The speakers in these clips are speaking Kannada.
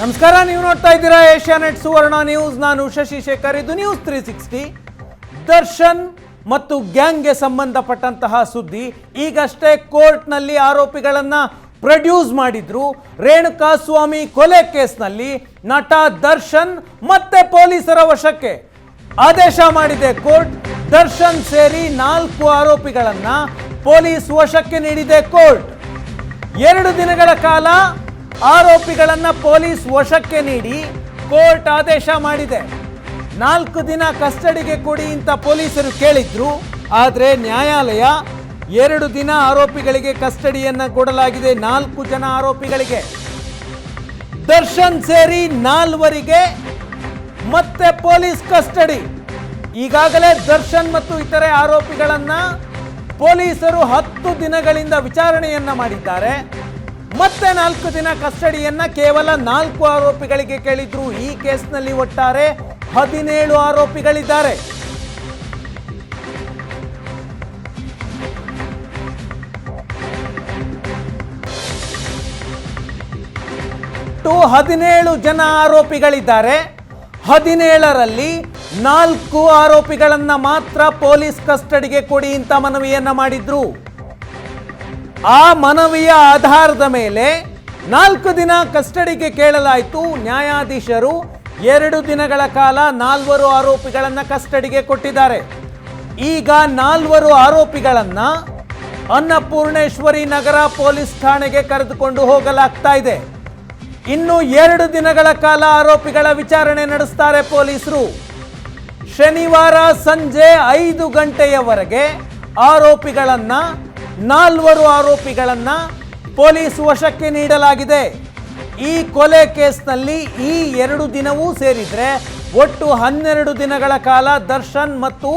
ನಮಸ್ಕಾರ, ನೀವು ನೋಡ್ತಾ ಇದ್ದೀರಾ ಏಷ್ಯಾ ನೆಟ್ ಸುವರ್ಣ ನ್ಯೂಸ್. ನಾನು ಶಶಿ ಶೇಖರ್. ಇದು ನ್ಯೂಸ್ ತ್ರೀ ಸಿಕ್ಸ್ಟಿ. ದರ್ಶನ್ ಮತ್ತು ಗ್ಯಾಂಗ್ಗೆ ಸಂಬಂಧಪಟ್ಟಂತಹ ಸುದ್ದಿ. ಈಗಷ್ಟೇ ಕೋರ್ಟ್ನಲ್ಲಿ ಆರೋಪಿಗಳನ್ನ ಪ್ರೊಡ್ಯೂಸ್ ಮಾಡಿದ್ರು. ರೇಣುಕಾ ಸ್ವಾಮಿ ಕೊಲೆ ಕೇಸ್ನಲ್ಲಿ ನಟ ದರ್ಶನ್ ಮತ್ತೆ ಪೊಲೀಸರ ವಶಕ್ಕೆ ಆದೇಶ ಮಾಡಿದೆ ಕೋರ್ಟ್. ದರ್ಶನ್ ಸೇರಿ ನಾಲ್ಕು ಆರೋಪಿಗಳನ್ನ ಪೊಲೀಸ್ ವಶಕ್ಕೆ ನೀಡಿದೆ ಕೋರ್ಟ್. ಎರಡು ದಿನಗಳ ಕಾಲ ಆರೋಪಿಗಳನ್ನ ಪೊಲೀಸ್ ವಶಕ್ಕೆ ನೀಡಿ ಕೋರ್ಟ್ ಆದೇಶ ಮಾಡಿದೆ. ನಾಲ್ಕು ದಿನ ಕಸ್ಟಡಿಗೆ ಕೊಡಿ ಅಂತ ಪೊಲೀಸರು ಕೇಳಿದ್ರು. ಆದರೆ ನ್ಯಾಯಾಲಯ ಎರಡು ದಿನ ಆರೋಪಿಗಳಿಗೆ ಕಸ್ಟಡಿಯನ್ನ ಕೊಡಲಾಗಿದೆ ನಾಲ್ಕು ಜನ ಆರೋಪಿಗಳಿಗೆ. ದರ್ಶನ್ ಸೇರಿ ನಾಲ್ವರಿಗೆ ಮತ್ತೆ ಪೊಲೀಸ್ ಕಸ್ಟಡಿ. ಈಗಾಗಲೇ ದರ್ಶನ್ ಮತ್ತು ಇತರೆ ಆರೋಪಿಗಳನ್ನು ಪೊಲೀಸರು ಹತ್ತು ದಿನಗಳಿಂದ ವಿಚಾರಣೆಯನ್ನ ಮಾಡಿದ್ದಾರೆ. ಮತ್ತೆ ನಾಲ್ಕು ದಿನ ಕಸ್ಟಡಿಯನ್ನ ಕೇವಲ ನಾಲ್ಕು ಆರೋಪಿಗಳಿಗೆ ಕೇಳಿದ್ರು. ಈ ಕೇಸ್ನಲ್ಲಿ ಒಟ್ಟಾರೆ ಹದಿನೇಳು ಆರೋಪಿಗಳಿದ್ದಾರೆ. ಹದಿನೇಳು ಜನ ಆರೋಪಿಗಳಿದ್ದಾರೆ. ಹದಿನೇಳರಲ್ಲಿ ನಾಲ್ಕು ಆರೋಪಿಗಳನ್ನ ಮಾತ್ರ ಪೊಲೀಸ್ ಕಸ್ಟಡಿಗೆ ಕೊಡಿ ಅಂತ ಮನವಿಯನ್ನ ಮಾಡಿದ್ರು. ಆ ಮನವಿಯ ಆಧಾರದ ಮೇಲೆ ನಾಲ್ಕು ದಿನ ಕಸ್ಟಡಿಗೆ ಕೇಳಲಾಯಿತು. ನ್ಯಾಯಾಧೀಶರು ಎರಡು ದಿನಗಳ ಕಾಲ ನಾಲ್ವರು ಆರೋಪಿಗಳನ್ನು ಕಸ್ಟಡಿಗೆ ಕೊಟ್ಟಿದ್ದಾರೆ. ಈಗ ನಾಲ್ವರು ಆರೋಪಿಗಳನ್ನು ಅನ್ನಪೂರ್ಣೇಶ್ವರಿ ನಗರ ಪೊಲೀಸ್ ಠಾಣೆಗೆ ಕರೆದುಕೊಂಡು ಹೋಗಲಾಗ್ತಾ ಇದೆ. ಇನ್ನು ಎರಡು ದಿನಗಳ ಕಾಲ ಆರೋಪಿಗಳ ವಿಚಾರಣೆ ನಡೆಸ್ತಾರೆ ಪೊಲೀಸರು. ಶನಿವಾರ ಸಂಜೆ ಐದು ಗಂಟೆಯವರೆಗೆ ಆರೋಪಿಗಳನ್ನ ನಾಲ್ವರು ಆರೋಪಿಗಳನ್ನು ಪೊಲೀಸ್ ವಶಕ್ಕೆ ನೀಡಲಾಗಿದೆ. ಈ ಕೊಲೆ ಕೇಸ್ನಲ್ಲಿ ಈ ಎರಡು ದಿನವೂ ಸೇರಿದರೆ ಒಟ್ಟು ಹನ್ನೆರಡು ದಿನಗಳ ಕಾಲ ದರ್ಶನ್ ಮತ್ತು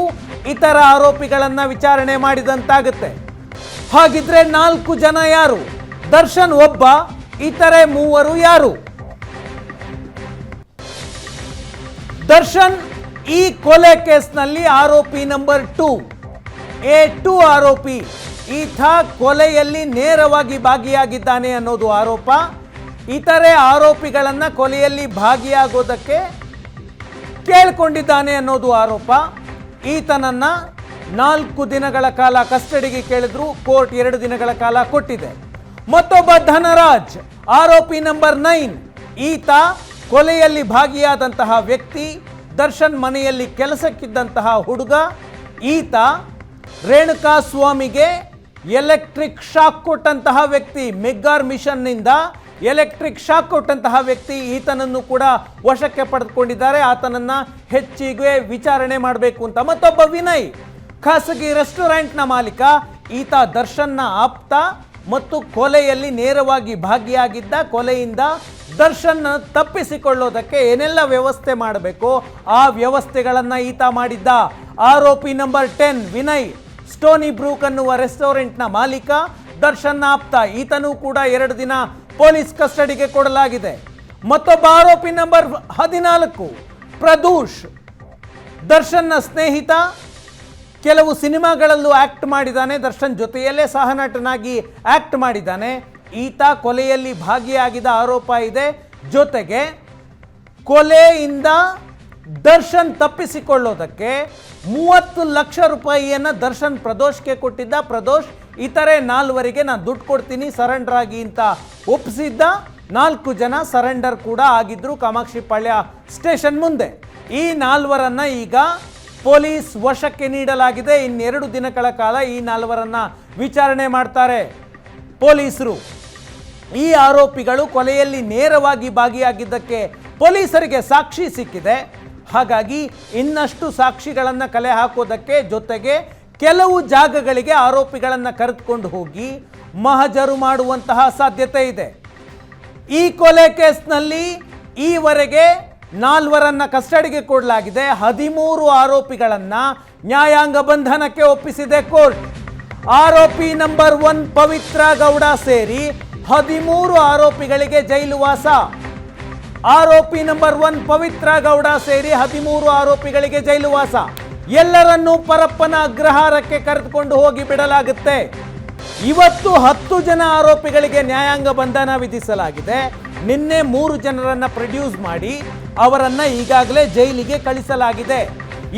ಇತರ ಆರೋಪಿಗಳನ್ನು ವಿಚಾರಣೆ ಮಾಡಿದಂತಾಗುತ್ತೆ. ಹಾಗಿದ್ರೆ ನಾಲ್ಕು ಜನ ಯಾರು? ದರ್ಶನ್ ಒಬ್ಬ, ಇತರೆ ಮೂವರು ಯಾರು? ದರ್ಶನ್ ಈ ಕೊಲೆ ಕೇಸ್ನಲ್ಲಿ ಆರೋಪಿ ನಂಬರ್ ಟೂ. ಎ ಟೂ ಆರೋಪಿ. ಈತ ಕೊಲೆಯಲ್ಲಿ ನೇರವಾಗಿ ಭಾಗಿಯಾಗಿದ್ದಾನೆ ಅನ್ನೋದು ಆರೋಪ. ಇತರೆ ಆರೋಪಿಗಳನ್ನು ಕೊಲೆಯಲ್ಲಿ ಭಾಗಿಯಾಗೋದಕ್ಕೆ ಕೇಳಿಕೊಂಡಿದ್ದಾನೆ ಅನ್ನೋದು ಆರೋಪ. ಈತನನ್ನ ನಾಲ್ಕು ದಿನಗಳ ಕಾಲ ಕಸ್ಟಡಿಗೆ ಕೇಳಿದ್ರು, ಕೋರ್ಟ್ ಎರಡು ದಿನಗಳ ಕಾಲ ಕೊಟ್ಟಿದೆ. ಮತ್ತೊಬ್ಬ ಧನರಾಜ್, ಆರೋಪಿ ನಂಬರ್ ನೈನ್, ಈತ ಕೊಲೆಯಲ್ಲಿ ಭಾಗಿಯಾದಂತಹ ವ್ಯಕ್ತಿ, ದರ್ಶನ್ ಮನೆಯಲ್ಲಿ ಕೆಲಸಕ್ಕಿದ್ದಂತಹ ಹುಡುಗ, ಈತ ರೇಣುಕಾ ಸ್ವಾಮಿಗೆ ಎಲೆಕ್ಟ್ರಿಕ್ ಶಾಕ್ ಕೊಟ್ಟಂತಹ ವ್ಯಕ್ತಿ ಮೆಗ್ಗಾರ್ ಮಿಷನ್ನಿಂದ ಎಲೆಕ್ಟ್ರಿಕ್ ಶಾಕ್ ಕೊಟ್ಟಂತಹ ವ್ಯಕ್ತಿ ಈತನನ್ನು ಕೂಡ ವಶಕ್ಕೆ ಪಡೆದುಕೊಂಡಿದ್ದಾರೆ. ಆತನನ್ನ ಹೆಚ್ಚಿಗೆ ವಿಚಾರಣೆ ಮಾಡಬೇಕು ಅಂತ. ಮತ್ತೊಬ್ಬ ವಿನಯ್, ಖಾಸಗಿ ರೆಸ್ಟೋರೆಂಟ್ನ ಮಾಲೀಕ. ಈತ ದರ್ಶನ್ನ ಆಪ್ತ ಮತ್ತು ಕೊಲೆಯಲ್ಲಿ ನೇರವಾಗಿ ಭಾಗಿಯಾಗಿದ್ದ, ಕೊಲೆಯಿಂದ ದರ್ಶನ್ ತಪ್ಪಿಸಿಕೊಳ್ಳೋದಕ್ಕೆ ಏನೆಲ್ಲ ವ್ಯವಸ್ಥೆ ಮಾಡಬೇಕು, ಆ ವ್ಯವಸ್ಥೆಗಳನ್ನು ಈತ ಮಾಡಿದ್ದ. ಆರೋಪಿ number ten, Vinay Stony Brook ಅನ್ನುವ ರೆಸ್ಟೋರೆಂಟ್ನ ಮಾಲೀಕ ದರ್ಶನ್ ಆಪ್ತ. ಈತನೂ ಕೂಡ ಎರಡು ದಿನ ಪೊಲೀಸ್ ಕಸ್ಟಡಿಗೆ ಕೊಡಲಾಗಿದೆ. ಮತ್ತೊಬ್ಬ ಆರೋಪಿ ನಂಬರ್ ಹದಿನಾಲ್ಕು, ಪ್ರದೂಷ್. ದರ್ಶನ್ನ ಸ್ನೇಹಿತ ಕೆಲವು ಸಿನಿಮಾಗಳಲ್ಲೂ ಆಕ್ಟ್ ಮಾಡಿದ್ದಾನೆ. ದರ್ಶನ್ ಜೊತೆಯಲ್ಲೇ ಸಹನಟನಾಗಿ ಆಕ್ಟ್ ಮಾಡಿದ್ದಾನೆ. ಈತ ಕೊಲೆಯಲ್ಲಿ ಭಾಗಿಯಾಗಿದ ಆರೋಪ ಇದೆ. ಜೊತೆಗೆ ಕೊಲೆಯಿಂದ ದರ್ಶನ್ ತಪ್ಪಿಸಿಕೊಳ್ಳೋದಕ್ಕೆ ಮೂವತ್ತು ಲಕ್ಷ ರೂಪಾಯಿಯನ್ನು ದರ್ಶನ್ ಪ್ರದೋಷ್ಗೆ ಕೊಟ್ಟಿದ್ದ. ಪ್ರದೋಷ್, ಇತರೆ ನಾಲ್ವರಿಗೆ ನಾನು ದುಡ್ಡು ಕೊಡ್ತೀನಿ, ಸರೆಂಡರ್ ಆಗಿ ಅಂತ ಒಪ್ಪಿಸಿದ್ದ ನಾಲ್ಕು ಜನ ಸರೆಂಡರ್ ಕೂಡ ಆಗಿದ್ದರು ಕಾಮಾಕ್ಷಿ ಪಾಳ್ಯ ಸ್ಟೇಷನ್ ಮುಂದೆ. ಈ ನಾಲ್ವರನ್ನು ಈಗ ಪೊಲೀಸ್ ವಶಕ್ಕೆ ನೀಡಲಾಗಿದೆ. ಇನ್ನೆರಡು ದಿನಗಳ ಕಾಲ ಈ ನಾಲ್ವರನ್ನು ವಿಚಾರಣೆ ಮಾಡ್ತಾರೆ ಪೊಲೀಸರು. ಈ ಆರೋಪಿಗಳು ಕೊಲೆಯಲ್ಲಿ ನೇರವಾಗಿ ಭಾಗಿಯಾಗಿದ್ದಕ್ಕೆ ಪೊಲೀಸರಿಗೆ ಸಾಕ್ಷಿ ಸಿಕ್ಕಿದೆ. ಹಾಗಾಗಿ ಇನ್ನಷ್ಟು ಸಾಕ್ಷಿಗಳನ್ನು ಕಲೆ ಹಾಕೋದಕ್ಕೆ ಜೊತೆಗೆ ಕೆಲವು ಜಾಗಗಳಿಗೆ ಆರೋಪಿಗಳನ್ನು ಕರೆದುಕೊಂಡು ಹೋಗಿ ಮಹಜರು ಮಾಡುವಂತಹ ಸಾಧ್ಯತೆ ಇದೆ. ಈ ಕೊಲೆ ಕೇಸ್ನಲ್ಲಿ ಈವರೆಗೆ ನಾಲ್ವರನ್ನ ಕಸ್ಟಡಿಗೆ ಕೊಡಲಾಗಿದೆ. ಹದಿಮೂರು ಆರೋಪಿಗಳನ್ನ ನ್ಯಾಯಾಂಗ ಬಂಧನಕ್ಕೆ ಒಪ್ಪಿಸಿದೆ ಕೋರ್ಟ್. ಆರೋಪಿ ನಂಬರ್ ಒನ್ ಪವಿತ್ರ ಗೌಡ ಸೇರಿ ಹದಿಮೂರು ಆರೋಪಿಗಳಿಗೆ ಜೈಲು ವಾಸ. ಆರೋಪಿ ನಂಬರ್ ಒನ್ ಪವಿತ್ರ ಗೌಡ ಸೇರಿ ಹದಿಮೂರು ಆರೋಪಿಗಳಿಗೆ ಜೈಲುವಾಸ ಎಲ್ಲರನ್ನೂ ಪರಪ್ಪನ ಅಗ್ರಹಾರಕ್ಕೆ ಕರೆದುಕೊಂಡು ಹೋಗಿ ಬಿಡಲಾಗುತ್ತೆ. ಇವತ್ತು ಹತ್ತು ಜನ ಆರೋಪಿಗಳಿಗೆ ನ್ಯಾಯಾಂಗ ಬಂಧನ ವಿಧಿಸಲಾಗಿದೆ. ನಿನ್ನೆ ಮೂರು ಜನರನ್ನ ಪ್ರೊಡ್ಯೂಸ್ ಮಾಡಿ ಅವರನ್ನ ಈಗಾಗಲೇ ಜೈಲಿಗೆ ಕಳಿಸಲಾಗಿದೆ.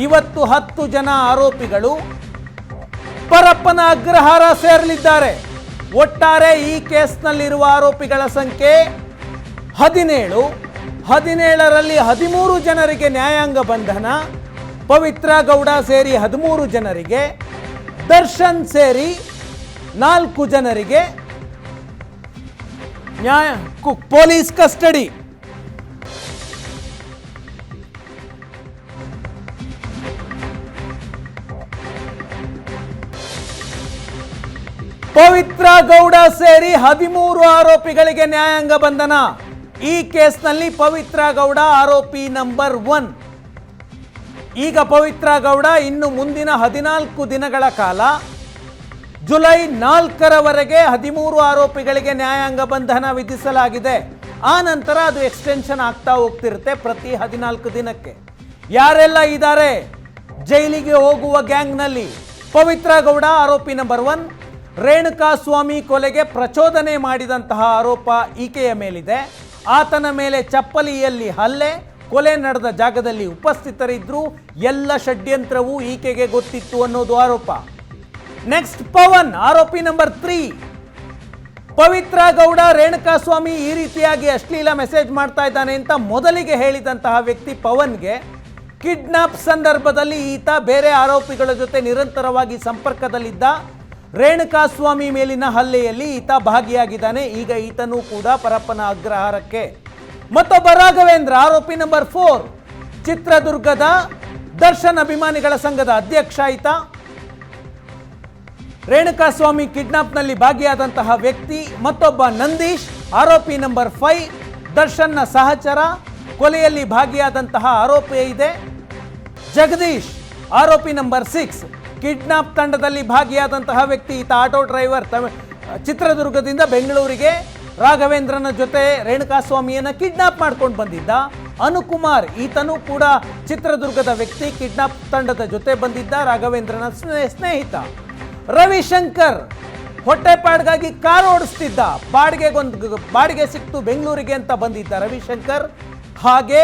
ಇವತ್ತು ಹತ್ತು ಜನ ಆರೋಪಿಗಳು ಪರಪ್ಪನ ಅಗ್ರಹಾರ ಸೇರಲಿದ್ದಾರೆ. ಒಟ್ಟಾರೆ ಈ ಕೇಸ್ನಲ್ಲಿರುವ ಆರೋಪಿಗಳ ಸಂಖ್ಯೆ ಹದಿನೇಳು. ಹದಿನೇಳರಲ್ಲಿ ಹದಿಮೂರು ಜನರಿಗೆ ನ್ಯಾಯಾಂಗ ಬಂಧನ, ಪವಿತ್ರ ಗೌಡ ಸೇರಿ ಹದಿಮೂರು ಜನರಿಗೆ, ದರ್ಶನ್ ಸೇರಿ ನಾಲ್ಕು ಜನರಿಗೆ ನ್ಯಾಯ ಪೊಲೀಸ್ ಕಸ್ಟಡಿ. ಪವಿತ್ರ ಗೌಡ ಸೇರಿ ಹದಿಮೂರು ಆರೋಪಿಗಳಿಗೆ ನ್ಯಾಯಾಂಗ ಬಂಧನ. ಈ ಕೇಸ್ನಲ್ಲಿ ಪವಿತ್ರ ಗೌಡ ಆರೋಪಿ ನಂಬರ್ ಒನ್. ಈಗ ಪವಿತ್ರ ಗೌಡ ಇನ್ನು ಮುಂದಿನ ಹದಿನಾಲ್ಕು ದಿನಗಳ ಕಾಲ ಜುಲೈ ನಾಲ್ಕರವರೆಗೆ ಹದಿಮೂರು ಆರೋಪಿಗಳಿಗೆ ನ್ಯಾಯಾಂಗ ಬಂಧನ ವಿಧಿಸಲಾಗಿದೆ. ಆ ನಂತರ ಅದು ಎಕ್ಸ್ಟೆನ್ಷನ್ ಆಗ್ತಾ ಹೋಗ್ತಿರುತ್ತೆ ಪ್ರತಿ ಹದಿನಾಲ್ಕು ದಿನಕ್ಕೆ. ಯಾರೆಲ್ಲ ಇದ್ದಾರೆ? ಜೈಲಿಗೆ ಹೋಗುವ ಗ್ಯಾಂಗ್ನಲ್ಲಿ ಪವಿತ್ರ ಗೌಡ ಆರೋಪಿ ನಂಬರ್ ಒನ್ ರೇಣುಕಾ ಸ್ವಾಮಿ ಕೊಲೆಗೆ ಪ್ರಚೋದನೆ ಮಾಡಿದಂತಹ ಆರೋಪ ಈಕೆಯ ಮೇಲಿದೆ. ಆತನ ಮೇಲೆ ಚಪ್ಪಲಿಯಲ್ಲಿ ಹಲ್ಲೆ, ಕೊಲೆ ನಡೆದ ಜಾಗದಲ್ಲಿ ಉಪಸ್ಥಿತರಿದ್ರು ಎಲ್ಲ ಷಡ್ಯಂತ್ರವೂ ಈಕೆಗೆ ಗೊತ್ತಿತ್ತು ಅನ್ನೋದು ಆರೋಪ. ನೆಕ್ಸ್ಟ್ ಪವನ್, ಆರೋಪಿ ನಂಬರ್ ತ್ರೀ ಪವಿತ್ರ ಗೌಡ, ರೇಣುಕಾ ಸ್ವಾಮಿ ಈ ರೀತಿಯಾಗಿ ಅಶ್ಲೀಲ ಮೆಸೇಜ್ ಮಾಡ್ತಾ ಇದ್ದಾನೆ ಅಂತ ಮೊದಲಿಗೆ ಹೇಳಿದಂತಹ ವ್ಯಕ್ತಿ ಪವನ್ಗೆ ಕಿಡ್ನಾಪ್ ಸಂದರ್ಭದಲ್ಲಿ ಈತ ಬೇರೆ ಆರೋಪಿಗಳ ಜೊತೆ ನಿರಂತರವಾಗಿ ಸಂಪರ್ಕದಲ್ಲಿದ್ದ ರೇಣುಕಾ ಸ್ವಾಮಿ ಮೇಲಿನ ಹಲ್ಲೆಯಲ್ಲಿ ಈತ ಭಾಗಿಯಾಗಿದ್ದಾನೆ. ಈಗ ಈತನೂ ಕೂಡ ಪರಪ್ಪನ ಅಗ್ರಹಾರಕ್ಕೆ. ಮತ್ತೊಬ್ಬ ರಾಘವೇಂದ್ರ, ಆರೋಪಿ ನಂಬರ್ ಫೋರ್ ಚಿತ್ರದುರ್ಗದ ದರ್ಶನ್ ಅಭಿಮಾನಿಗಳ ಸಂಘದ ಅಧ್ಯಕ್ಷ ಈತ. ರೇಣುಕಾಸ್ವಾಮಿ ಕಿಡ್ನಾಪ್ನಲ್ಲಿ ಭಾಗಿಯಾದಂತಹ ವ್ಯಕ್ತಿ, ಮತ್ತೊಬ್ಬ ನಂದೀಶ್, ಆರೋಪಿ ನಂಬರ್ ಫೈವ್ ದರ್ಶನ್ನ ಸಹಚರ, ಕೊಲೆಯಲ್ಲಿ ಭಾಗಿಯಾದಂತಹ ಆರೋಪಿ ಇದೆ. ಜಗದೀಶ್, ಆರೋಪಿ ನಂಬರ್ ಸಿಕ್ಸ್ ಕಿಡ್ನಾಪ್ ತಂಡದಲ್ಲಿ ಭಾಗಿಯಾದಂತಹ ವ್ಯಕ್ತಿ, ಈತ ಆಟೋ ಡ್ರೈವರ್. ಚಿತ್ರದುರ್ಗದಿಂದ ಬೆಂಗಳೂರಿಗೆ ರಾಘವೇಂದ್ರನ ಜೊತೆ ರೇಣುಕಾಸ್ವಾಮಿಯನ್ನು ಕಿಡ್ನಾಪ್ ಮಾಡ್ಕೊಂಡು ಬಂದಿದ್ದ ಅನುಕುಮಾರ್. ಈತನೂ ಕೂಡ ಚಿತ್ರದುರ್ಗದ ವ್ಯಕ್ತಿ, ಕಿಡ್ನಾಪ್ ತಂಡದ ಜೊತೆ ಬಂದಿದ್ದ ರಾಘವೇಂದ್ರನ ಸ್ನೇ- ಸ್ನೇಹಿತ. ರವಿಶಂಕರ್ ಹೊಟ್ಟೆಪಾಡ್ಗಾಗಿ ಕಾರ್ ಓಡಿಸ್ತಿದ್ದ. ಬಾಡಿಗೆಗೊಂದು, ಬಾಡಿಗೆ ಸಿಕ್ತು ಬೆಂಗಳೂರಿಗೆ ಅಂತ ಬಂದಿದ್ದ ರವಿಶಂಕರ್. ಹಾಗೆ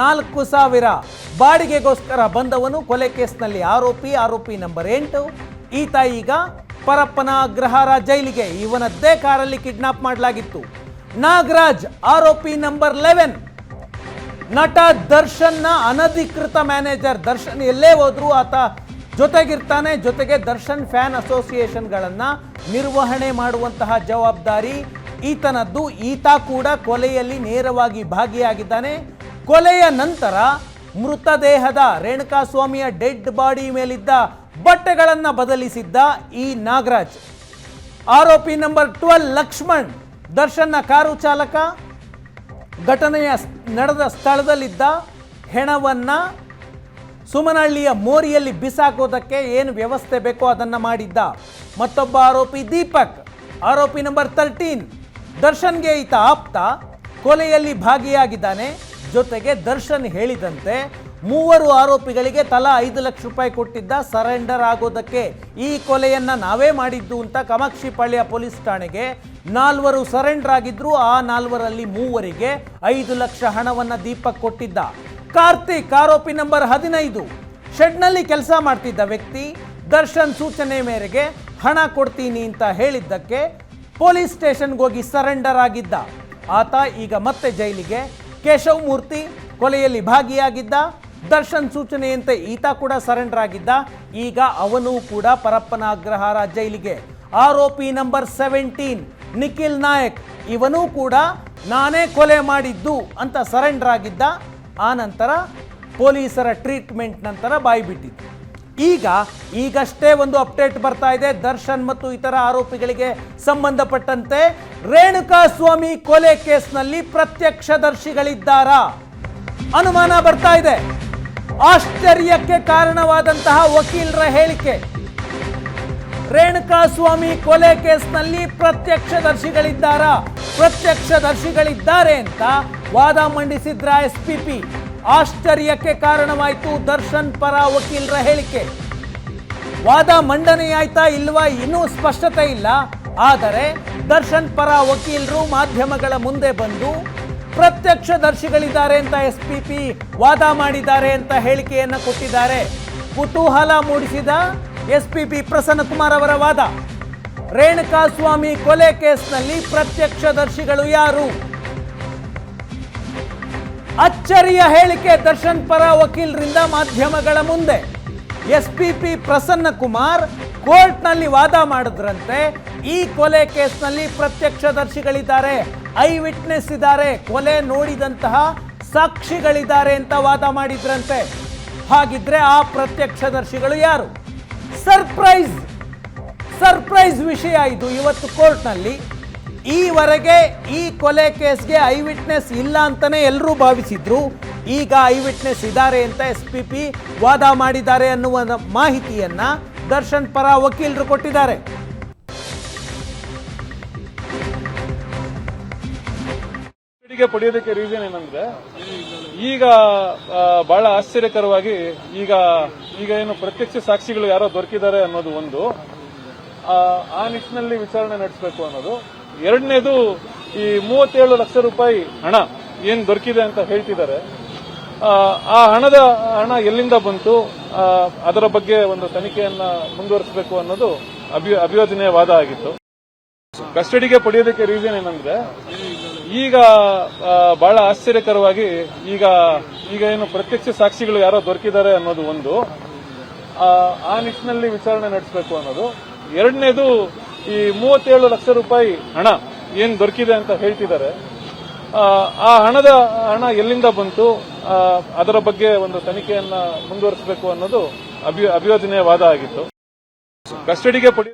ನಾಲ್ಕು ಸಾವಿರ ಬಾಡಿಗೆಗೋಸ್ಕರ ಬಂದವನು ಕೊಲೆ ಕೇಸ್ನಲ್ಲಿ ಆರೋಪಿ ಆರೋಪಿ ನಂಬರ್ ಎಂಟು. ಈತ ಈಗ ಪರಪ್ಪನ ಅಗ್ರಹಾರ ಜೈಲಿಗೆ, ಇವನದ್ದೇ ಕಾರಲ್ಲಿ ಕಿಡ್ನಾಪ್ ಮಾಡಲಾಗಿತ್ತು. ನಾಗರಾಜ್, ಆರೋಪಿ ನಂಬರ್ ಲೆವೆನ್. ನಟ ದರ್ಶನ್ನ ಅನಧಿಕೃತ ಮ್ಯಾನೇಜರ್ ದರ್ಶನ್ ಎಲ್ಲೇ ಹೋದರೂ ಆತ ಜೊತೆಗಿರ್ತಾನೆ, ಜೊತೆಗೆ ದರ್ಶನ್ ಫ್ಯಾನ್ ಅಸೋಸಿಯೇಷನ್ಗಳನ್ನು ನಿರ್ವಹಣೆ ಮಾಡುವಂತಹ ಜವಾಬ್ದಾರಿ ಈತನದ್ದು ಈತ ಕೂಡ ಕೊಲೆಯಲ್ಲಿ ನೇರವಾಗಿ ಭಾಗಿಯಾಗಿದ್ದಾನೆ. ಕೊಲೆಯ ನಂತರ ಮೃತದೇಹದ ರೇಣುಕಾಸ್ವಾಮಿಯ ಡೆಡ್ ಬಾಡಿ ಮೇಲಿದ್ದ ಬಟ್ಟೆಗಳನ್ನು ಬದಲಿಸಿದ್ದ ಈ ನಾಗರಾಜ್. ಆರೋಪಿ ನಂಬರ್ ಟ್ವೆಲ್ ಲಕ್ಷ್ಮಣ್, ದರ್ಶನ್ನ ಕಾರು ಚಾಲಕ, ಘಟನೆಯ ನಡೆದ ಸ್ಥಳದಲ್ಲಿದ್ದ ಹೆಣವನ್ನ ಸುಮನಹಳ್ಳಿಯ ಮೋರಿಯಲ್ಲಿ ಬಿಸಾಕೋದಕ್ಕೆ ಏನು ವ್ಯವಸ್ಥೆ ಬೇಕೋ ಅದನ್ನು ಮಾಡಿದ್ದ. ಮತ್ತೊಬ್ಬ ಆರೋಪಿ ದೀಪಕ್, ಆರೋಪಿ ನಂಬರ್ ತರ್ಟೀನ್. ದರ್ಶನ್ಗೆ ಈತ ಆಪ್ತ, ಕೊಲೆಯಲ್ಲಿ ಭಾಗಿಯಾಗಿದ್ದಾನೆ. ಜೊತೆಗೆ ದರ್ಶನ್ ಹೇಳಿದಂತೆ, ಮೂವರು ಆರೋಪಿಗಳಿಗೆ ತಲಾ ಐದು ಲಕ್ಷ ರೂಪಾಯಿ ಕೊಟ್ಟಿದ್ದ ಸರೆಂಡರ್ ಆಗೋದಕ್ಕೆ ಈ ಕೊಲೆಯನ್ನ ನಾವೇ ಮಾಡಿದ್ದು ಅಂತ ಕಾಮಾಕ್ಷಿಪಾಳ್ಯ ಪೊಲೀಸ್ ಠಾಣೆಗೆ ನಾಲ್ವರು ಸರೆಂಡರ್ ಆಗಿದ್ರು. ಆ ನಾಲ್ವರಲ್ಲಿ ಮೂವರಿಗೆ ಐದು ಲಕ್ಷ ಹಣವನ್ನ ದೀಪಕ್ ಕೊಟ್ಟಿದ್ದ. ಕಾರ್ತಿಕ್, ಆರೋಪಿ ನಂಬರ್ ಹದಿನೈದು. ಶೆಡ್ನಲ್ಲಿ ಕೆಲಸ ಮಾಡ್ತಿದ್ದ ವ್ಯಕ್ತಿ, ದರ್ಶನ್ ಸೂಚನೆ ಮೇರೆಗೆ ಹಣ ಕೊಡ್ತೀನಿ ಅಂತ ಹೇಳಿದ್ದಕ್ಕೆ ಪೊಲೀಸ್ ಸ್ಟೇಷನ್ಗೆ ಹೋಗಿ ಸರೆಂಡರ್ ಆಗಿದ್ದ ಆತ ಈಗ ಮತ್ತೆ ಜೈಲಿಗೆ. ಕೇಶವ್ ಮೂರ್ತಿ ಕೊಲೆಯಲ್ಲಿ ಭಾಗಿಯಾಗಿದ್ದ. ದರ್ಶನ್ ಸೂಚನೆಯಂತೆ ಈತ ಕೂಡ ಸರೆಂಡರ್ ಆಗಿದ್ದ ಈಗ ಅವನು ಕೂಡ ಪರಪ್ಪನ ಅಗ್ರಹಾರ ಜೈಲಿಗೆ. ಆರೋಪಿ ನಂಬರ್ ಸೆವೆಂಟೀನ್ ನಿಖಿಲ್ ನಾಯಕ್, ಇವನೂ ಕೂಡ ನಾನೇ ಕೊಲೆ ಮಾಡಿದ್ದು ಅಂತ ಸರೆಂಡರ್ ಆಗಿದ್ದ ಆ ನಂತರ ಪೊಲೀಸರ ಟ್ರೀಟ್ಮೆಂಟ್ ನಂತರ ಬಾಯಿ ಬಿಟ್ಟಿದ್ದು ಈಗ ಈಗಷ್ಟೇ ಒಂದು ಅಪ್ಡೇಟ್ ಬರ್ತಾ ಇದೆ. ದರ್ಶನ್ ಮತ್ತು ಇತರ ಆರೋಪಿಗಳಿಗೆ ಸಂಬಂಧಪಟ್ಟಂತೆ ರೇಣುಕಾ ಸ್ವಾಮಿ ಕೊಲೆ ಕೇಸ್ನಲ್ಲಿ ಪ್ರತ್ಯಕ್ಷದರ್ಶಿಗಳಿದ್ದಾರಾ? ಅನುಮಾನ ಬರ್ತಾ ಇದೆ. ಆಶ್ಚರ್ಯಕ್ಕೆ ಕಾರಣವಾದಂತಹ ವಕೀಲರ ಹೇಳಿಕೆ. ರೇಣುಕಾ ಸ್ವಾಮಿ ಕೊಲೆ ಕೇಸ್ನಲ್ಲಿ ಪ್ರತ್ಯಕ್ಷದರ್ಶಿಗಳಿದ್ದಾರಾ? ಪ್ರತ್ಯಕ್ಷದರ್ಶಿಗಳಿದ್ದಾರೆ ಅಂತ ವಾದ ಮಂಡಿಸಿದ್ರ ಎಸ್ ಪಿ ಆಶ್ಚರ್ಯಕ್ಕೆ ಕಾರಣವಾಯಿತು ದರ್ಶನ್ ಪರ ವಕೀಲರ ಹೇಳಿಕೆ. ವಾದ ಮಂಡನೆಯಾಯ್ತಾ ಇಲ್ವಾ ಇನ್ನೂ ಸ್ಪಷ್ಟತೆ ಇಲ್ಲ. ಆದರೆ ದರ್ಶನ್ ಪರ ವಕೀಲರು ಮಾಧ್ಯಮಗಳ ಮುಂದೆ ಬಂದು ಪ್ರತ್ಯಕ್ಷದರ್ಶಿಗಳಿದ್ದಾರೆ ಅಂತ ಎಸ್ ಪಿ ಪಿ ವಾದ ಮಾಡಿದ್ದಾರೆ ಅಂತ ಹೇಳಿಕೆಯನ್ನು ಕೊಟ್ಟಿದ್ದಾರೆ. ಕುತೂಹಲ ಮೂಡಿಸಿದ S P P Prasanna Kumar ಅವರ ವಾದ. ರೇಣುಕಾಸ್ವಾಮಿ ಕೊಲೆ ಕೇಸ್ನಲ್ಲಿ ಪ್ರತ್ಯಕ್ಷದರ್ಶಿಗಳು ಯಾರು? ಅಚ್ಚರಿಯ ಹೇಳಿಕೆ ದರ್ಶನ್ ಪರ ವಕೀಲರಿಂದ ಮಾಧ್ಯಮಗಳ ಮುಂದೆ. ಎಸ್ಪಿಪಿ ಪ್ರಸನ್ನ ಕುಮಾರ್ ಕೋರ್ಟ್ನಲ್ಲಿ ವಾದ ಮಾಡಿದ್ರಂತೆ. ಈ ಕೊಲೆ ಕೇಸ್ನಲ್ಲಿ ಪ್ರತ್ಯಕ್ಷದರ್ಶಿಗಳಿದ್ದಾರೆ. ಐ ವಿಟ್ನೆಸ್ ಇದ್ದಾರೆ. ಕೊಲೆ ನೋಡಿದಂತಹ ಸಾಕ್ಷಿಗಳಿದ್ದಾರೆ ಅಂತ ವಾದ ಮಾಡಿದ್ರಂತೆ. ಹಾಗಿದ್ರೆ ಆ ಪ್ರತ್ಯಕ್ಷದರ್ಶಿಗಳು ಯಾರು? ಸರ್ಪ್ರೈಸ್ ಸರ್ಪ್ರೈಸ್ ವಿಷಯ ಇದು ಇವತ್ತು ಕೋರ್ಟ್ನಲ್ಲಿ. ಈವರೆಗೆ ಈ ಕೊಲೆ ಕೇಸ್ಗೆ ಐ ವಿಟ್ನೆಸ್ ಇಲ್ಲ ಅಂತಾನೆ ಎಲ್ಲರೂ ಭಾವಿಸಿದ್ರು. ಈಗ ಐ ವಿಟ್ನೆಸ್ ಇದ್ದಾರೆ ಅಂತ ಎಸ್ ಪಿ ಪಿ ವಾದ ಮಾಡಿದ್ದಾರೆ ಅನ್ನುವ ಮಾಹಿತಿಯನ್ನ ದರ್ಶನ್ ಪರ ವಕೀಲರು ಕೊಟ್ಟಿದ್ದಾರೆ. ಪಡೆಯೋದಕ್ಕೆ ರೀಸನ್ ಏನಂದ್ರೆ, ಈಗ ಬಹಳ ಆಶ್ಚರ್ಯಕರವಾಗಿ ಈಗ ಈಗ ಏನು ಪ್ರತ್ಯಕ್ಷ ಸಾಕ್ಷಿಗಳು ಯಾರೋ ದೊರಕಿದ್ದಾರೆ ಅನ್ನೋದು ಒಂದು. ಆ, ನಿಟ್ಟಿನಲ್ಲಿ ವಿಚಾರಣೆ ನಡೆಸಬೇಕು ಅನ್ನೋದು. ಎರಡನೇದು ಈ ಮೂವತ್ತೇಳು ಲಕ್ಷ ರೂಪಾಯಿ ಹಣ ಏನು ದೊರಕಿದೆ ಅಂತ ಹೇಳ್ತಿದ್ದಾರೆ. ಆ, ಹಣದ ಹಣ ಎಲ್ಲಿಂದ ಬಂತು? ಅದರ ಬಗ್ಗೆ ಒಂದು ತನಿಖೆಯನ್ನ ಮುಂದುವರಿಸಬೇಕು ಅನ್ನೋದು ಅಭಿ ಅಭಿಯೋಜನೆಯ ವಾದ ಆಗಿತ್ತು. ಕಸ್ಟಡಿಗೆ ಪಡೆಯೋದಕ್ಕೆ ರೀಸನ್ ಏನಂದ್ರೆ ಈಗ ಬಹಳ ಆಶ್ಚರ್ಯಕರವಾಗಿ ಈಗ ಈಗ ಏನು ಪ್ರತ್ಯಕ್ಷ ಸಾಕ್ಷಿಗಳು ಯಾರೋ ದೊರಕಿದ್ದಾರೆ ಅನ್ನೋದು ಒಂದು. ಆ ನಿಟ್ಟಿನಲ್ಲಿ ವಿಚಾರಣೆ ನಡೆಸಬೇಕು ಅನ್ನೋದು. ಎರಡನೇದು ಈ ಮೂವತ್ತೇಳು ಲಕ್ಷ ರೂಪಾಯಿ ಹಣ ಏನು ದೊರಕಿದೆ ಅಂತ ಹೇಳ್ತಿದ್ದಾರೆ. ಆ, ಹಣದ ಹಣ ಎಲ್ಲಿಂದ ಬಂತು? ಅದರ ಬಗ್ಗೆ ಒಂದು ತನಿಖೆಯನ್ನ ಮುಂದುವರಿಸಬೇಕು ಅನ್ನೋದು ಅಭಿ ಅಭಿಯೋಜನೆಯ ವಾದ ಆಗಿತ್ತು. ಕಸ್ಟಡಿಗೆ ಪಡೆಯ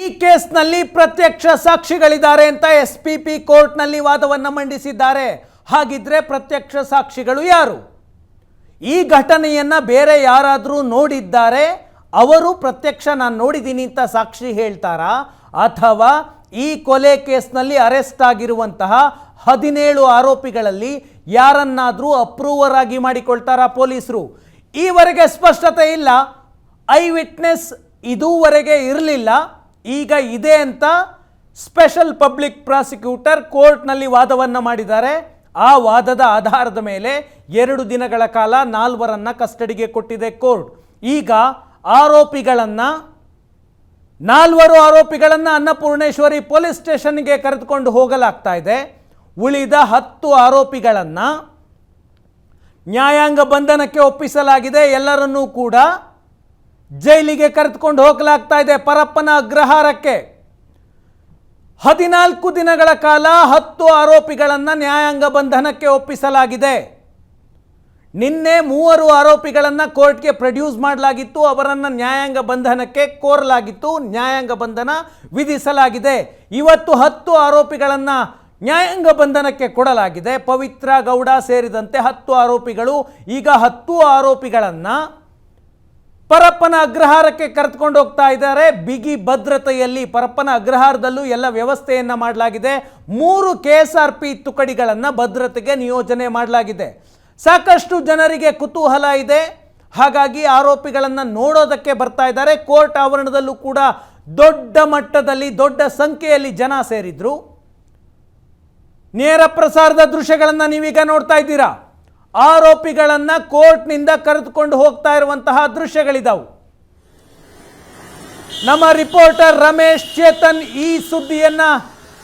ಈ ಕೇಸ್ನಲ್ಲಿ ಪ್ರತ್ಯಕ್ಷ ಸಾಕ್ಷಿಗಳಿದ್ದಾರೆ ಅಂತ ಎಸ್ ಪಿ ಪಿ ಕೋರ್ಟ್ನಲ್ಲಿ ವಾದವನ್ನು ಮಂಡಿಸಿದ್ದಾರೆ. ಹಾಗಿದ್ರೆ ಪ್ರತ್ಯಕ್ಷ ಸಾಕ್ಷಿಗಳು ಯಾರು? ಈ ಘಟನೆಯನ್ನ ಬೇರೆ ಯಾರಾದರೂ ನೋಡಿದ್ದಾರೆ? ಅವರು ಪ್ರತ್ಯಕ್ಷ ನಾನು ನೋಡಿದ್ದೀನಿ ಅಂತ ಸಾಕ್ಷಿ ಹೇಳ್ತಾರಾ? ಅಥವಾ ಈ ಕೊಲೆ ಕೇಸ್ನಲ್ಲಿ ಅರೆಸ್ಟ್ ಆಗಿರುವಂತಹ ಹದಿನೇಳು ಆರೋಪಿಗಳಲ್ಲಿ ಯಾರನ್ನಾದರೂ ಅಪ್ರೂವರ್ ಆಗಿ ಮಾಡಿಕೊಳ್ತಾರಾ ಪೊಲೀಸರು? ಈವರೆಗೆ ಸ್ಪಷ್ಟತೆ ಇಲ್ಲ. ಐ ವಿಟ್ನೆಸ್ ಇದುವರೆಗೆ ಇರಲಿಲ್ಲ. ಈಗ ಇದೆ ಅಂತ ಸ್ಪೆಷಲ್ ಪಬ್ಲಿಕ್ ಪ್ರಾಸಿಕ್ಯೂಟರ್ ಕೋರ್ಟ್ನಲ್ಲಿ ವಾದವನ್ನು ಮಾಡಿದ್ದಾರೆ. ಆ ವಾದದ ಆಧಾರದ ಮೇಲೆ ಎರಡು ದಿನಗಳ ಕಾಲ ನಾಲ್ವರನ್ನು ಕಸ್ಟಡಿಗೆ ಕೊಟ್ಟಿದೆ ಕೋರ್ಟ್. ಈಗ ಆರೋಪಿಗಳನ್ನು, ನಾಲ್ವರು ಆರೋಪಿಗಳನ್ನು ಅನ್ನಪೂರ್ಣೇಶ್ವರಿ ಪೊಲೀಸ್ ಸ್ಟೇಷನ್ಗೆ ಕರೆದುಕೊಂಡು ಹೋಗಲಾಗ್ತಾ ಇದೆ. ಉಳಿದ ಹತ್ತು ಆರೋಪಿಗಳನ್ನು ನ್ಯಾಯಾಂಗ ಬಂಧನಕ್ಕೆ ಒಪ್ಪಿಸಲಾಗಿದೆ. ಎಲ್ಲರನ್ನೂ ಕೂಡ ಜೈಲಿಗೆ ಕರೆದುಕೊಂಡು ಹೋಗಲಾಗ್ತಾ ಇದೆ ಪರಪ್ಪನ ಅಗ್ರಹಾರಕ್ಕೆ. ಹದಿನಾಲ್ಕು ದಿನಗಳ ಕಾಲ ಹತ್ತು ಆರೋಪಿಗಳನ್ನು ನ್ಯಾಯಾಂಗ ಬಂಧನಕ್ಕೆ ಒಪ್ಪಿಸಲಾಗಿದೆ. ನಿನ್ನೆ ಮೂವರು ಆರೋಪಿಗಳನ್ನು ಕೋರ್ಟ್ಗೆ ಪ್ರೊಡ್ಯೂಸ್ ಮಾಡಲಾಗಿತ್ತು, ಅವರನ್ನು ನ್ಯಾಯಾಂಗ ಬಂಧನಕ್ಕೆ ಕೋರಲಾಗಿತ್ತು, ನ್ಯಾಯಾಂಗ ಬಂಧನ ವಿಧಿಸಲಾಗಿದೆ. ಇವತ್ತು ಹತ್ತು ಆರೋಪಿಗಳನ್ನು ನ್ಯಾಯಾಂಗ ಬಂಧನಕ್ಕೆ ಕೊಡಲಾಗಿದೆ. ಪವಿತ್ರ ಗೌಡ ಸೇರಿದಂತೆ ಹತ್ತು ಆರೋಪಿಗಳು, ಈಗ ಹತ್ತು ಆರೋಪಿಗಳನ್ನು ಪರಪ್ಪನ ಅಗ್ರಹಾರಕ್ಕೆ ಕರೆದುಕೊಂಡು ಹೋಗ್ತಾ ಇದ್ದಾರೆ. ಬಿಗಿ ಭದ್ರತೆಯಲ್ಲಿ ಪರಪ್ಪನ ಅಗ್ರಹಾರದಲ್ಲೂ ಎಲ್ಲ ವ್ಯವಸ್ಥೆಯನ್ನು ಮಾಡಲಾಗಿದೆ. ಮೂರು ಕೆ ಎಸ್ ಆರ್ ಪಿ ತುಕಡಿಗಳನ್ನು ಭದ್ರತೆಗೆ ನಿಯೋಜನೆ ಮಾಡಲಾಗಿದೆ. ಸಾಕಷ್ಟು ಜನರಿಗೆ ಕುತೂಹಲ ಇದೆ. ಹಾಗಾಗಿ ಆರೋಪಿಗಳನ್ನು ನೋಡೋದಕ್ಕೆ ಬರ್ತಾ ಇದ್ದಾರೆ. ಕೋರ್ಟ್ ಆವರಣದಲ್ಲೂ ಕೂಡ ದೊಡ್ಡ ಮಟ್ಟದಲ್ಲಿ, ದೊಡ್ಡ ಸಂಖ್ಯೆಯಲ್ಲಿ ಜನ ಸೇರಿದ್ರು. ನೇರ ಪ್ರಸಾರದ ದೃಶ್ಯಗಳನ್ನು ನೀವೀಗ ನೋಡ್ತಾ ಇದ್ದೀರಾ? ಆರೋಪಿಗಳನ್ನು ಕೋರ್ಟ್ನಿಂದ ಕರೆದುಕೊಂಡು ಹೋಗ್ತಾ ಇರುವಂತಹ ದೃಶ್ಯಗಳಿದಾವು. ನಮ್ಮ ರಿಪೋರ್ಟರ್ ರಮೇಶ್ ಚೇತನ್ ಈ ಸುದ್ದಿಯನ್ನು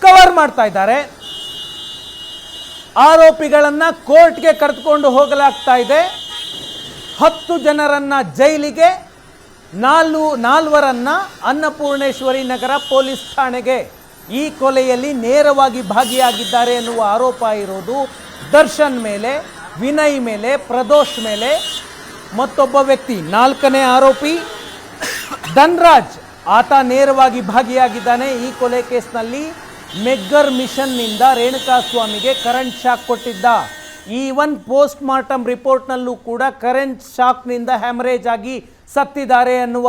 ಕವರ್ ಮಾಡ್ತಾ ಇದ್ದಾರೆ. ಆರೋಪಿಗಳನ್ನ ಕೋರ್ಟ್ಗೆ ಕರೆದುಕೊಂಡು ಹೋಗಲಾಗ್ತಾ ಇದೆ. ಹತ್ತು ಜನರನ್ನು ಜೈಲಿಗೆ ನಾಲ್ವು ನಾಲ್ವರನ್ನ ಅನ್ನಪೂರ್ಣೇಶ್ವರಿ ನಗರ ಪೊಲೀಸ್ ಠಾಣೆಗೆ. ಈ ಕೊಲೆಯಲ್ಲಿ ನೇರವಾಗಿ ಭಾಗಿಯಾಗಿದ್ದಾರೆ ಎನ್ನುವ ಆರೋಪ ಇರೋದು ದರ್ಶನ್ ಮೇಲೆ, ವಿನಯ್ ಮೇಲೆ, ಪ್ರದೋಷ್ ಮೇಲೆ. ಮತ್ತೊಬ್ಬ ವ್ಯಕ್ತಿ, ನಾಲ್ಕನೇ ಆರೋಪಿ. ಧನ್ರಾಜ್, ಆತ ನೇರವಾಗಿ ಭಾಗಿಯಾಗಿದ್ದಾನೆ ಈ ಕೊಲೆ ಕೇಸ್ನಲ್ಲಿ. ಮೆಗ್ಗರ್ ಮಿಷನ್ನಿಂದ ರೇಣುಕಾಸ್ವಾಮಿಗೆ ಕರೆಂಟ್ ಶಾಕ್ ಕೊಟ್ಟಿದ್ದ. ಈವನ್ ಪೋಸ್ಟ್ ಮಾರ್ಟಮ್ ರಿಪೋರ್ಟ್ನಲ್ಲೂ ಕೂಡ ಕರೆಂಟ್ ಶಾಕ್ನಿಂದ ಹ್ಯಾಮರೇಜ್ ಆಗಿ ಸತ್ತಿದ್ದಾರೆ ಎನ್ನುವ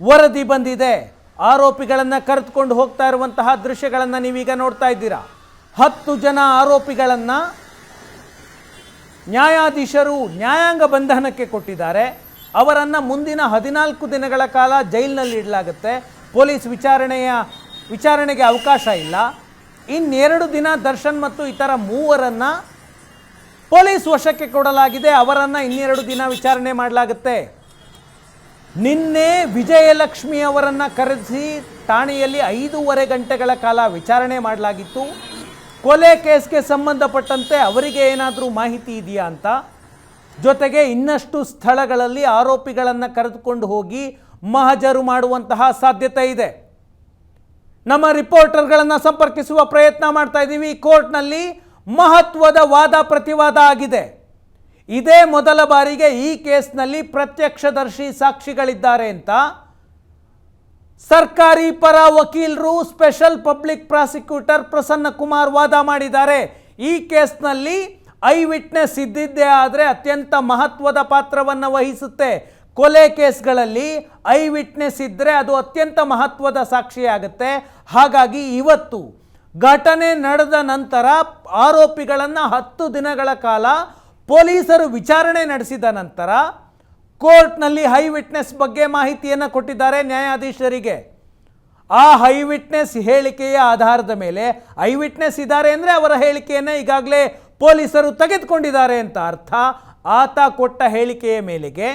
ವರದಿ ಬಂದಿದೆ. ಆರೋಪಿಗಳನ್ನು ಕರೆದುಕೊಂಡು ಹೋಗ್ತಾ ಇರುವಂತಹ ದೃಶ್ಯಗಳನ್ನು ನೀವೀಗ ನೋಡ್ತಾ ಇದ್ದೀರಾ. ಹತ್ತು ಜನ ಆರೋಪಿಗಳನ್ನು ನ್ಯಾಯಾಧೀಶರು ನ್ಯಾಯಾಂಗ ಬಂಧನಕ್ಕೆ ಕೊಟ್ಟಿದ್ದಾರೆ. ಅವರನ್ನು ಮುಂದಿನ ಹದಿನಾಲ್ಕು ದಿನಗಳ ಕಾಲ ಜೈಲಿನಲ್ಲಿ ಇಡಲಾಗುತ್ತೆ. ಪೊಲೀಸ್ ವಿಚಾರಣೆಯ ವಿಚಾರಣೆಗೆ ಅವಕಾಶ ಇಲ್ಲ. ಇನ್ನೆರಡು ದಿನ ದರ್ಶನ್ ಮತ್ತು ಇತರ ಮೂವರನ್ನ ಪೊಲೀಸ್ ವಶಕ್ಕೆ ಕೊಡಲಾಗಿದೆ. ಅವರನ್ನು ಇನ್ನೆರಡು ದಿನ ವಿಚಾರಣೆ ಮಾಡಲಾಗುತ್ತೆ. ನಿನ್ನೆ ವಿಜಯಲಕ್ಷ್ಮಿ ಅವರನ್ನು ಕರೆಸಿ ಠಾಣೆಯಲ್ಲಿ ಐದೂವರೆ ಗಂಟೆಗಳ ಕಾಲ ವಿಚಾರಣೆ ಮಾಡಲಾಗಿತ್ತು. ಕೊಲೆ ಕೇಸ್ಗೆ ಸಂಬಂಧಪಟ್ಟಂತೆ ಅವರಿಗೆ ಏನಾದರೂ ಮಾಹಿತಿ ಇದೆಯಾ ಅಂತ? ಜೊತೆಗೆ ಇನ್ನಷ್ಟು ಸ್ಥಳಗಳಲ್ಲಿ ಆರೋಪಿಗಳನ್ನು ಕರೆದುಕೊಂಡು ಹೋಗಿ ಮಹಜರು ಮಾಡುವಂತಹ ಸಾಧ್ಯತೆ ಇದೆ. ನಮ್ಮ ರಿಪೋರ್ಟರ್ಗಳನ್ನು ಸಂಪರ್ಕಿಸುವ ಪ್ರಯತ್ನ ಮಾಡ್ತಾ ಇದ್ದೀವಿ. ಕೋರ್ಟ್ನಲ್ಲಿ ಮಹತ್ವದ ವಾದ ಪ್ರತಿವಾದ ಆಗಿದೆ. ಇದೇ ಮೊದಲ ಬಾರಿಗೆ ಈ ಕೇಸ್ನಲ್ಲಿ ಪ್ರತ್ಯಕ್ಷದರ್ಶಿ ಸಾಕ್ಷಿಗಳಿದ್ದಾರೆ ಅಂತ ಸರ್ಕಾರಿ ಪರ ವಕೀಲರು, special public prosecutor Prasanna Kumar ವಾದ ಮಾಡಿದ್ದಾರೆ. ಈ ಕೇಸ್ನಲ್ಲಿ ಐ ವಿಟ್ನೆಸ್ ಇದ್ದಿದ್ದೇ ಆದರೆ ಅತ್ಯಂತ ಮಹತ್ವದ ಪಾತ್ರವನ್ನು ವಹಿಸುತ್ತೆ. ಕೊಲೆ ಕೇಸ್ಗಳಲ್ಲಿ ಐ ವಿಟ್ನೆಸ್ ಇದ್ದರೆ ಅದು ಅತ್ಯಂತ ಮಹತ್ವದ ಸಾಕ್ಷಿಯಾಗುತ್ತೆ. ಹಾಗಾಗಿ ಇವತ್ತು ಘಟನೆ ನಡೆದ ನಂತರ ಆರೋಪಿಗಳನ್ನು ಹತ್ತು ದಿನಗಳ ಕಾಲ ಪೊಲೀಸರು ವಿಚಾರಣೆ ನಡೆಸಿದ ನಂತರ ಕೋರ್ಟ್ನಲ್ಲಿ ಹೈ ವಿಟ್ನೆಸ್ ಬಗ್ಗೆ ಮಾಹಿತಿಯನ್ನು ಕೊಟ್ಟಿದ್ದಾರೆ ನ್ಯಾಯಾಧೀಶರಿಗೆ. ಆ ಹೈ ವಿಟ್ನೆಸ್ ಹೇಳಿಕೆಯ ಆಧಾರದ ಮೇಲೆ ಐ ವಿಟ್ನೆಸ್ ಇದ್ದಾರೆ ಅಂದರೆ ಅವರ ಹೇಳಿಕೆಯನ್ನು ಈಗಾಗಲೇ ಪೊಲೀಸರು ತೆಗೆದುಕೊಂಡಿದ್ದಾರೆ ಅಂತ ಅರ್ಥ. ಆತ ಕೊಟ್ಟ ಹೇಳಿಕೆಯ ಮೇಲೆಗೆ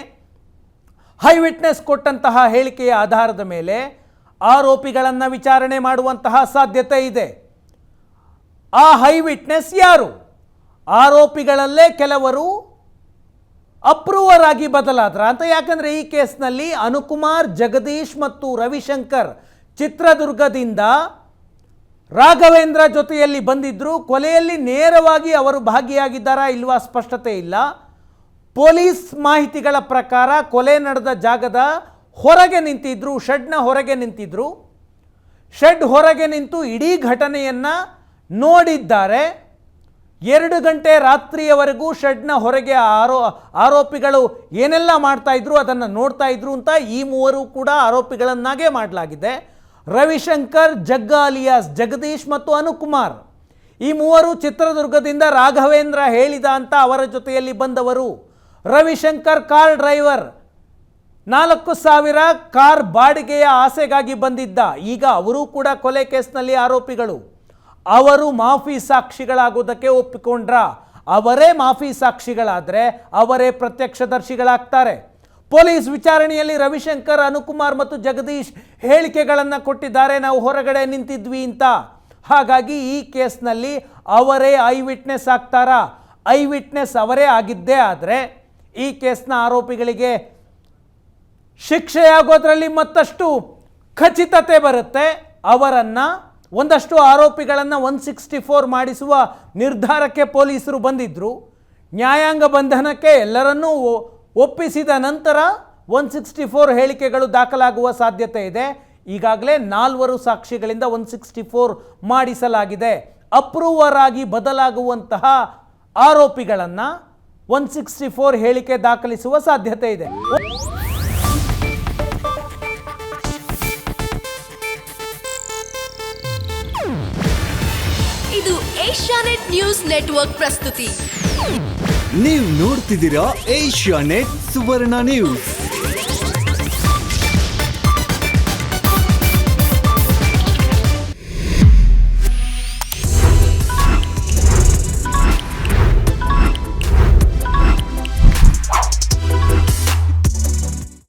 ಹೈ ವಿಟ್ನೆಸ್ ಕೊಟ್ಟಂತಹ ಹೇಳಿಕೆಯ ಆಧಾರದ ಮೇಲೆ ಆರೋಪಿಗಳನ್ನು ವಿಚಾರಣೆ ಮಾಡುವಂತಹ ಸಾಧ್ಯತೆ ಇದೆ. ಆ ಹೈ ವಿಟ್ನೆಸ್ ಯಾರು? ಆರೋಪಿಗಳಲ್ಲೇ ಕೆಲವರು ಅಪ್ರೂವರ್ ಆಗಿ ಬದಲಾದ್ರ ಅಂತ, ಯಾಕಂದ್ರೆ ಈ ಕೇಸ್ನಲ್ಲಿ ಅನುಕುಮಾರ್, ಜಗದೀಶ್ ಮತ್ತು ರವಿಶಂಕರ್ ಚಿತ್ರದುರ್ಗದಿಂದ ರಾಘವೇಂದ್ರ ಜೊತೆಯಲ್ಲಿ ಬಂದಿದ್ದರು ಕೊಲೆಯಲ್ಲಿ ನೇರವಾಗಿ ಅವರು ಭಾಗಿಯಾಗಿದ್ದಾರಾ ಇಲ್ವಾ ಸ್ಪಷ್ಟತೆ ಇಲ್ಲ. ಪೊಲೀಸ್ ಮಾಹಿತಿಗಳ ಪ್ರಕಾರ ಕೊಲೆ ನಡೆದ ಜಾಗದ ಹೊರಗೆ ನಿಂತಿದ್ರು ಶೆಡ್ನ ಹೊರಗೆ ನಿಂತಿದ್ರು. ಶೆಡ್ ಹೊರಗೆ ನಿಂತು ಇಡೀ ಘಟನೆಯನ್ನು ನೋಡಿದ್ದಾರೆ. ಎರಡು ಗಂಟೆ ರಾತ್ರಿಯವರೆಗೂ ಶೆಡ್ನ ಹೊರಗೆ ಆರೋ, ಆರೋಪಿಗಳು ಏನೆಲ್ಲ ಮಾಡ್ತಾಯಿದ್ರು ಅದನ್ನು ನೋಡ್ತಾ ಇದ್ರು ಅಂತ ಈ ಮೂವರು ಕೂಡ ಆರೋಪಿಗಳನ್ನಾಗೇ ಮಾಡಲಾಗಿದೆ. ರವಿಶಂಕರ್, ಜಗ್ಗ ಅಲಿಯಾಸ್, ಜಗದೀಶ್ ಮತ್ತು ಅನುಕುಮಾರ್. ಈ ಮೂವರು ಚಿತ್ರದುರ್ಗದಿಂದ ರಾಘವೇಂದ್ರ ಹೇಳಿದ ಅಂತ ಅವರ ಜೊತೆಯಲ್ಲಿ ಬಂದವರು. Ravishankar car driver. ನಾಲ್ಕು ಸಾವಿರ ಕಾರ್ ಬಾಡಿಗೆಯ ಆಸೆಗಾಗಿ ಬಂದಿದ್ದ ಈಗ ಅವರೂ ಕೂಡ ಕೊಲೆ ಕೇಸ್ನಲ್ಲಿ ಆರೋಪಿಗಳು. ಅವರು ಮಾಫಿ ಸಾಕ್ಷಿಗಳಾಗುವುದಕ್ಕೆ ಒಪ್ಪಿಕೊಂಡ್ರ. ಅವರೇ ಮಾಫಿ ಸಾಕ್ಷಿಗಳಾದರೆ ಅವರೇ ಪ್ರತ್ಯಕ್ಷದರ್ಶಿಗಳಾಗ್ತಾರೆ. ಪೊಲೀಸ್ ವಿಚಾರಣೆಯಲ್ಲಿ ರವಿಶಂಕರ್, ಅನುಕುಮಾರ್ ಮತ್ತು ಜಗದೀಶ್ ಹೇಳಿಕೆಗಳನ್ನು ಕೊಟ್ಟಿದ್ದಾರೆ. ನಾವು ಹೊರಗಡೆ ನಿಂತಿದ್ವಿ ಅಂತ. ಹಾಗಾಗಿ ಈ ಕೇಸ್ನಲ್ಲಿ ಅವರೇ ಐ ವಿಟ್ನೆಸ್ ಆಗ್ತಾರಾ? ಐ ವಿಟ್ನೆಸ್ ಅವರೇ ಆಗಿದ್ದೇ ಆದರೆ ಈ ಕೇಸ್ನ ಆರೋಪಿಗಳಿಗೆ ಶಿಕ್ಷೆಯಾಗೋದ್ರಲ್ಲಿ ಮತ್ತಷ್ಟು ಖಚಿತತೆ ಬರುತ್ತೆ. ಅವರನ್ನು ಒಂದಷ್ಟು ಆರೋಪಿಗಳನ್ನು ಒನ್ ಸಿಕ್ಸ್ಟಿ ಫೋರ್ ಮಾಡಿಸುವ ನಿರ್ಧಾರಕ್ಕೆ ಪೊಲೀಸರು ಬಂದಿದ್ದರು ನ್ಯಾಯಾಂಗ ಬಂಧನಕ್ಕೆ ಎಲ್ಲರನ್ನೂ ಒಪ್ಪಿಸಿದ ನಂತರ ಒನ್ ಸಿಕ್ಸ್ಟಿ ಫೋರ್ ಹೇಳಿಕೆಗಳು ದಾಖಲಾಗುವ ಸಾಧ್ಯತೆ ಇದೆ. ಈಗಾಗಲೇ ನಾಲ್ವರು ಸಾಕ್ಷಿಗಳಿಂದ ಒನ್ ಸಿಕ್ಸ್ಟಿ ಫೋರ್ ಮಾಡಿಸಲಾಗಿದೆ. ಅಪ್ರೂವರ್ ಆಗಿ ಬದಲಾಗುವಂತಹ ಆರೋಪಿಗಳನ್ನು ಒನ್ ಸಿಕ್ಸ್ಟಿ ಫೋರ್ ಹೇಳಿಕೆ ದಾಖಲಿಸುವ ಸಾಧ್ಯತೆ ಇದೆ. ಇದು ಏಷ್ಯಾನೆಟ್ ನ್ಯೂಸ್ ನೆಟ್ವರ್ಕ್ ಪ್ರಸ್ತುತಿ. ನೀವು ನೋಡ್ತಿದ್ದೀರಾ ಏಷ್ಯಾ ನೆಟ್ ಸುವರ್ಣ ನ್ಯೂಸ್.